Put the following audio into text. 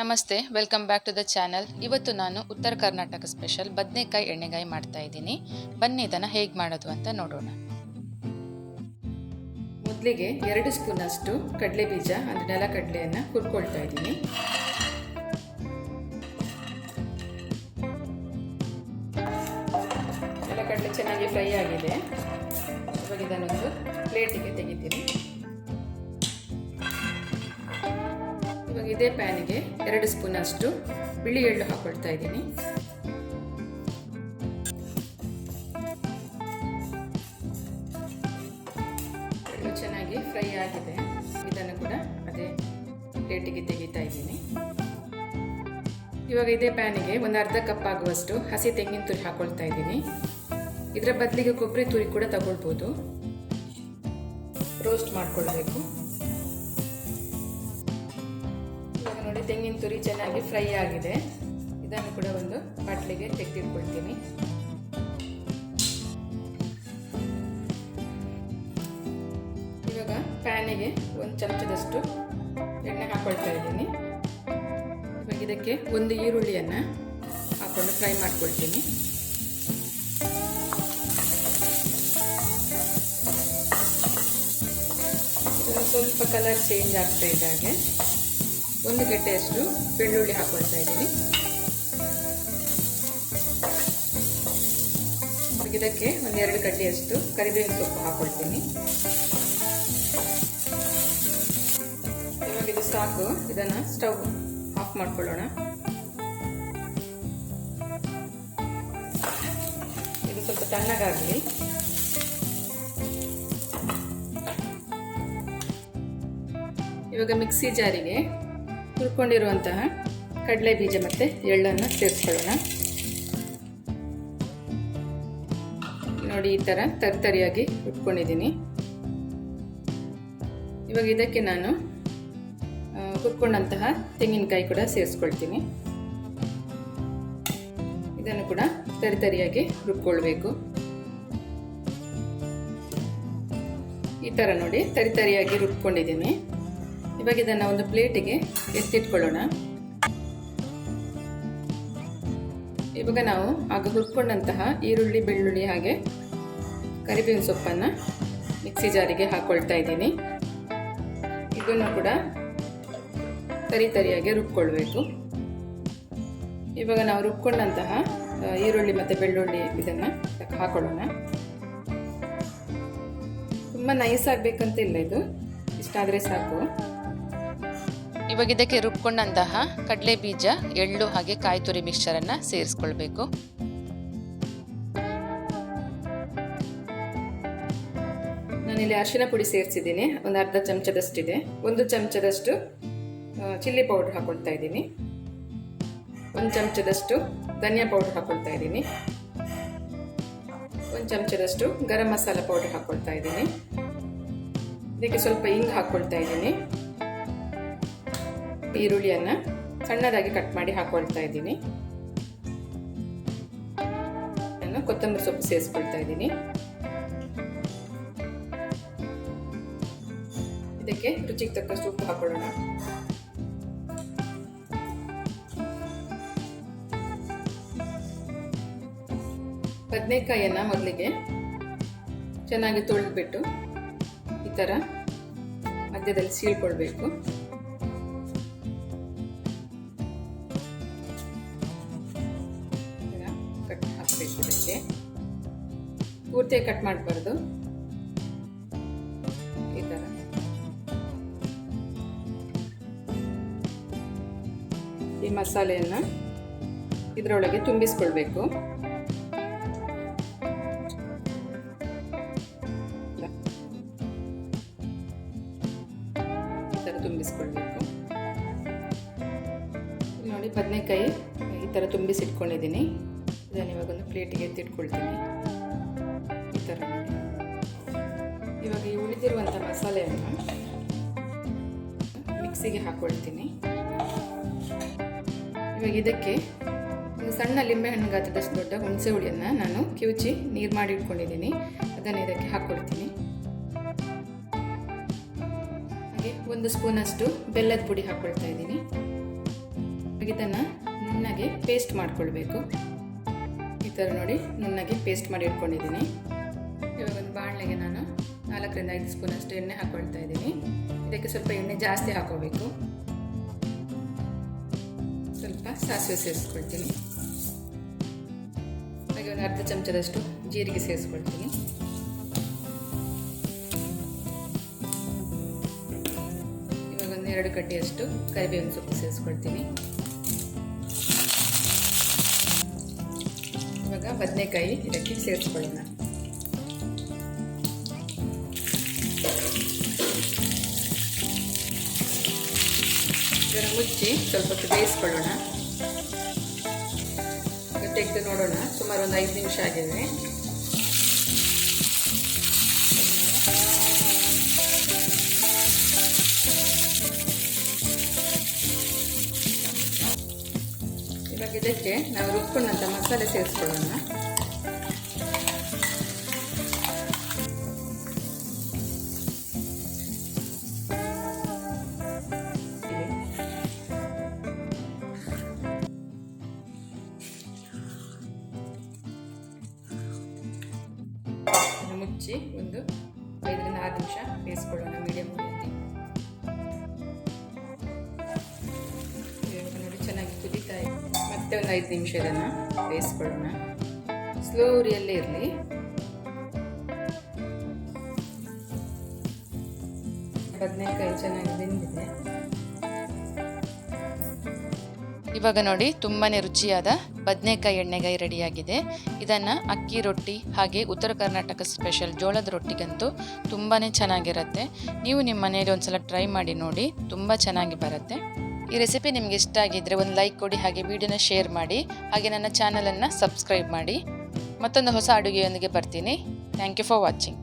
ನಮಸ್ತೆ welcome back to the channel ಇವತ್ತು ನಾನು ಉತ್ತರ ಕರ್ನಾಟಕ ಸ್ಪೆಷಲ್ ಬದನೆಕಾಯಿ ಎಣ್ಣೆಗಾಯಿ ಮಾಡ್ತಾ ಇದ್ದೀನಿ. ಬನ್ನಿ, ಇದನ್ನು ಹೇಗೆ ಮಾಡೋದು ಅಂತ ನೋಡೋಣ. ಮೊದಲಿಗೆ ಎರಡು ಸ್ಪೂನಷ್ಟು ಕಡಲೆ ಬೀಜ ಅಂದರೆ ನೆಲಕಡಲೆಯನ್ನು ಹುರ್ಕೊಳ್ತಾ ಇದ್ದೀನಿ. ನೆಲಕಡಲೆ ಚೆನ್ನಾಗಿ ಫ್ರೈ ಆಗಿದೆ. ಇವಾಗ ಇದನ್ನೊಂದು ಪ್ಲೇಟಿಗೆ ತೆಗಿತೀನಿ. ಇದೇ ಪ್ಯಾನಿಗೆ ಎರಡು ಸ್ಪೂನ್ ಅಷ್ಟು ಬಿಳಿ ಎಳ್ಳು ಹಾಕೊಳ್ತಾ ಇದ್ದೀನಿ. ಚೆನ್ನಾಗಿ ಫ್ರೈ ಆಗಿದೆ. ಇದನ್ನು ಕೂಡ ಅದೇ ಪ್ಲೇಟಿಗೆ ತೆಗಿತಾ ಇದ್ದೀನಿ. ಇವಾಗ ಇದೇ ಪ್ಯಾನಿಗೆ ಒಂದು ಅರ್ಧ ಕಪ್ ಆಗುವಷ್ಟು ಹಸಿ ತೆಂಗಿನ ತುರಿ ಹಾಕೊಳ್ತಾ ಇದ್ದೀನಿ. ಇದರ ಬದಲಿಗೆ ಕೊಬ್ಬರಿ ತುರಿ ಕೂಡ ತಗೊಳ್ಬೋದು. ರೋಸ್ಟ್ ಮಾಡ್ಕೊಳ್ಬೇಕು. ನೋಡಿ ತೆಂಗಿನ ತುರಿ ಚೆನ್ನಾಗಿ ಫ್ರೈ ಆಗಿದೆ. ಇದನ್ನು ಕೂಡ ಒಂದು ಬಾಟ್ಲಿಗೆ ತೆಗೆದಿಟ್ಕೊಳ್ತೀನಿ. ಇವಾಗ ಪ್ಯಾನಿಗೆ ಒಂದು ಚಮಚದಷ್ಟು ಎಣ್ಣೆ ಹಾಕೊಳ್ತಾ ಇದ್ದೀನಿ. ಇವಾಗ ಇದಕ್ಕೆ ಒಂದು ಈರುಳ್ಳಿಯನ್ನು ಹಾಕೊಂಡು ಫ್ರೈ ಮಾಡ್ಕೊಳ್ತೀನಿ. ಸ್ವಲ್ಪ ಕಲರ್ ಚೇಂಜ್ ಆಗ್ತಾ ಇದ್ದಾಗೆ. ಒಂದು ಗೆಡ್ಡೆಯಷ್ಟು ಬೆಳ್ಳುಳ್ಳಿ ಹಾಕೊಳ್ತಾ ಇದ್ದೀನಿ. ಇದಕ್ಕೆ ಒಂದೆರಡು ಕಡ್ಡಿಯಷ್ಟು ಕರಿಬೇವಿನ ಸೊಪ್ಪು ಹಾಕೊಳ್ತೀನಿ. ಇವಾಗ ಇದು ಸಾಕು, ಇದನ್ನು ಸ್ಟವ್ ಆಫ್ ಮಾಡ್ಕೊಳ್ಳೋಣ. ಇದು ಸ್ವಲ್ಪ ತಣ್ಣಗಾಗಲಿ. ಇವಾಗ ಮಿಕ್ಸಿ ಜಾರಿಗೆ ಹುರ್ಕೊಂಡಿರುವಂತಹ ಕಡಲೆ ಬೀಜ ಮತ್ತು ಎಳ್ಳನ್ನು ಸೇರಿಸ್ಕೊಳ್ಳೋಣ. ನೋಡಿ, ಈ ಥರ ತರ್ತರಿಯಾಗಿ ಹುರ್ಕೊಂಡಿದ್ದೀನಿ. ಇವಾಗ ಇದಕ್ಕೆ ನಾನು ಹುರ್ಕೊಂಡಂತಹ ತೆಂಗಿನಕಾಯಿ ಕೂಡ ಸೇರಿಸ್ಕೊಳ್ತೀನಿ. ಇದನ್ನು ಕೂಡ ತರಿತರಿಯಾಗಿ ರುಬ್ಕೊಳ್ಬೇಕು ಈ ಥರ ನೋಡಿ, ತರಿತರಿಯಾಗಿ ರುಬ್ಕೊಂಡಿದ್ದೀನಿ ಇವಾಗ ಇದನ್ನು ಒಂದು ಪ್ಲೇಟಿಗೆ ಎತ್ತಿಟ್ಕೊಳ್ಳೋಣ. ಇವಾಗ ನಾವು ಆಗ ಹುರ್ಕೊಂಡಂತಹ ಈರುಳ್ಳಿ, ಬೆಳ್ಳುಳ್ಳಿ ಹಾಗೆ ಕರಿಬೇವಿನ ಸೊಪ್ಪನ್ನು ಮಿಕ್ಸಿ ಜಾರಿಗೆ ಹಾಕ್ಕೊಳ್ತಾ ಇದ್ದೀನಿ. ಇದನ್ನು ಕೂಡ ತರಿ ತರಿಯಾಗಿ ರುಬ್ಕೊಳ್ಬೇಕು. ಇವಾಗ ನಾವು ರುಬ್ಕೊಂಡಂತಹ ಈರುಳ್ಳಿ ಮತ್ತು ಬೆಳ್ಳುಳ್ಳಿ ಇದನ್ನು ಹಾಕೊಳ್ಳೋಣ. ತುಂಬ ನೈಸ್ ಆಗಬೇಕಂತ ಇಲ್ಲ ಇದು. ಇಷ್ಟಾದರೆ ಸಾಕು. ಇವಾಗ ಇದಕ್ಕೆ ರುಬ್ಕೊಂಡಂತಹ ಕಡಲೆ ಬೀಜ, ಎಳ್ಳು ಹಾಗೆ ಕಾಯಿ ತುರಿ ಮಿಕ್ಸ್ಚರನ್ನು ಸೇರಿಸ್ಕೊಳ್ಬೇಕು. ನಾನಿಲ್ಲಿ ಅರಿಶಿನ ಪುಡಿ ಸೇರಿಸಿದ್ದೀನಿ. ಒಂದು ಅರ್ಧ ಚಮಚದಷ್ಟಿದೆ. ಒಂದು ಚಮಚದಷ್ಟು ಚಿಲ್ಲಿ ಪೌಡರ್ ಹಾಕೊಳ್ತಾ ಇದ್ದೀನಿ. ಒಂದು ಚಮಚದಷ್ಟು ಧನಿಯಾ ಪೌಡರ್ ಹಾಕೊಳ್ತಾ ಇದ್ದೀನಿ. ಒಂದು ಚಮಚದಷ್ಟು ಗರಂ ಮಸಾಲ ಪೌಡರ್ ಹಾಕೊಳ್ತಾ ಇದ್ದೀನಿ. ಇದಕ್ಕೆ ಸ್ವಲ್ಪ ಹಿಂಗ್ ಹಾಕ್ಕೊಳ್ತಾ ಇದ್ದೀನಿ. ಈರುಳ್ಳಿಯನ್ನು ಸಣ್ಣದಾಗಿ ಕಟ್ ಮಾಡಿ ಹಾಕೊಳ್ತಾ ಇದ್ದೀನಿ. ಕೊತ್ತಂಬರಿ ಸೊಪ್ಪು ಸೇರಿಸ್ಕೊಳ್ತಾ ಇದ್ದೀನಿ. ಇದಕ್ಕೆ ರುಚಿಗೆ ತಕ್ಕಷ್ಟು ಉಪ್ಪು ಹಾಕೊಳ್ಳೋಣ. ಬದನೆಕಾಯಿಯನ್ನು ಮೊದಲಿಗೆ ಚೆನ್ನಾಗಿ ತೊಳೆದ್ಬಿಟ್ಟು ಈ ಥರ ಮಧ್ಯದಲ್ಲಿ ಸೀಳ್ಕೊಳ್ಬೇಕು. ಹಾಕಬೇಕು ಪೂರ್ತಿಯಾಗಿ ಕಟ್ ಮಾಡಬಾರ್ದು. ಈ ಥರ ಈ ಮಸಾಲೆಯನ್ನು ಇದರೊಳಗೆ ತುಂಬಿಸ್ಕೊಳ್ಬೇಕು. ತುಂಬಿಸ್ಕೊಳ್ಬೇಕು. ನೋಡಿ ಬದನೆಕಾಯಿ ಈ ಥರ ತುಂಬಿಸಿಟ್ಕೊಂಡಿದ್ದೀನಿ. ಇದನ್ನು ಇವಾಗ ಒಂದು ಪ್ಲೇಟಿಗೆ ಎತ್ತಿಟ್ಕೊಳ್ತೀನಿ. ಈ ಥರ ಇವಾಗ ಈ ಉಳಿದಿರುವಂಥ ಮಸಾಲೆಯನ್ನು ಮಿಕ್ಸಿಗೆ ಹಾಕ್ಕೊಳ್ತೀನಿ ಇವಾಗ ಇದಕ್ಕೆ ಒಂದು ಸಣ್ಣ ಲಿಂಬೆ ಹಣ್ಣು ಗಾತ್ರದಷ್ಟು ದೊಡ್ಡ ಹುಣಸೆ ಹುಳಿಯನ್ನು ನಾನು ಕಿವುಚಿ ನೀರು ಮಾಡಿ ಇಟ್ಕೊಂಡಿದ್ದೀನಿ. ಅದನ್ನು ಇದಕ್ಕೆ ಹಾಕ್ಕೊಳ್ತೀನಿ ಹಾಗೆ ಒಂದು ಸ್ಪೂನಷ್ಟು ಬೆಲ್ಲದ ಪುಡಿ ಹಾಕ್ಕೊಳ್ತಾ ಇದ್ದೀನಿ. ಇದನ್ನು ನುಣ್ಣಗೆ ಪೇಸ್ಟ್ ಮಾಡ್ಕೊಳ್ಬೇಕು. ಈ ಥರ ನೋಡಿ ನುಣ್ಣಗೆ ಪೇಸ್ಟ್ ಮಾಡಿ ಇಟ್ಕೊಂಡಿದ್ದೀನಿ. ಇವಾಗ ಒಂದು ಬಾಣಲೆಗೆ ನಾನು ನಾಲ್ಕರಿಂದ ಐದು ಸ್ಪೂನ್ ಅಷ್ಟು ಎಣ್ಣೆ ಹಾಕ್ಕೊಳ್ತಾ ಇದ್ದೀನಿ. ಇದಕ್ಕೆ ಸ್ವಲ್ಪ ಎಣ್ಣೆ ಜಾಸ್ತಿ ಹಾಕೋಬೇಕು. ಸ್ವಲ್ಪ ಸಾಸಿವೆ ಸೇರಿಸ್ಕೊಳ್ತೀನಿ. ಹಾಗೆ ಒಂದು ಅರ್ಧ ಚಮಚದಷ್ಟು ಜೀರಿಗೆ ಸೇರಿಸ್ಕೊಳ್ತೀನಿ. ಇವಾಗ ಒಂದು ಎರಡು ಕಡ್ಡಿಯಷ್ಟು ಕರಿಬೇವಿನ ಸೊಪ್ಪು ಸೇರಿಸ್ಕೊಳ್ತೀನಿ. ಇವಾಗ ಬದನೆಕಾಯಿ ಇದಕ್ಕೆ ಸೇರಿಸ್ಕೊಳ್ಳೋಣ. ಇದನ್ನು ಮುಚ್ಚಿ ಸ್ವಲ್ಪ ಹೊತ್ತು ಬೇಯಿಸ್ಕೊಳ್ಳೋಣ. ತೆಗೆದು ನೋಡೋಣ. ಸುಮಾರು ಒಂದು ಐದು ನಿಮಿಷ ಆಗಿದೆ. ಇದಕ್ಕೆ ನಾವು ರುಬ್ಕೊಂಡಂಥ ಮಸಾಲೆ ಸೇರಿಸ್ಕೊಳ್ಳೋಣ ಇದನ್ನು ಮುಚ್ಚಿ ಒಂದು ಐದರಿಂದ ಆರು ನಿಮಿಷ ಬೇಯಿಸ್ಕೊಳ್ಳೋಣ ಮೀಡಿಯಮ್ ಐದು ನಿಮಿಷ ಇದನ್ನು ಬೇಯಿಸ್ಕೊಳ್ಳೋಣ ಸ್ಲೋ ಉರಿಯಲ್ಲೇ ಇರಲಿ. ಬದನೆಕಾಯಿ ಚೆನ್ನಾಗಿ ಬೆಂದಿದೆ. ಇವಾಗ ನೋಡಿ ತುಂಬಾ ರುಚಿಯಾದ ಬದನೆಕಾಯಿ ಎಣ್ಣೆಗಾಯಿ ರೆಡಿಯಾಗಿದೆ. ಇದನ್ನು ಅಕ್ಕಿ ರೊಟ್ಟಿ ಹಾಗೆ ಉತ್ತರ ಕರ್ನಾಟಕ ಸ್ಪೆಷಲ್ ಜೋಳದ ರೊಟ್ಟಿಗಂತೂ ತುಂಬಾ ಚೆನ್ನಾಗಿರುತ್ತೆ. ನೀವು ನಿಮ್ಮ ಮನೆಯಲ್ಲಿ ಒಂದ್ಸಲ ಟ್ರೈ ಮಾಡಿ ನೋಡಿ, ತುಂಬ ಚೆನ್ನಾಗಿ ಬರುತ್ತೆ. ಈ ರೆಸಿಪಿ ನಿಮಗೆ ಇಷ್ಟ ಆಗಿದ್ದರೆ ಒಂದು ಲೈಕ್ ಕೊಡಿ, ಹಾಗೆ ವಿಡಿಯೋನ ಶೇರ್ ಮಾಡಿ, ಹಾಗೆ ನನ್ನ ಚಾನಲನ್ನು ಸಬ್ಸ್ಕ್ರೈಬ್ ಮಾಡಿ. ಮತ್ತೊಂದು ಹೊಸ ಅಡುಗೆಯೊಂದಿಗೆ ಬರ್ತೀನಿ. Thank you for watching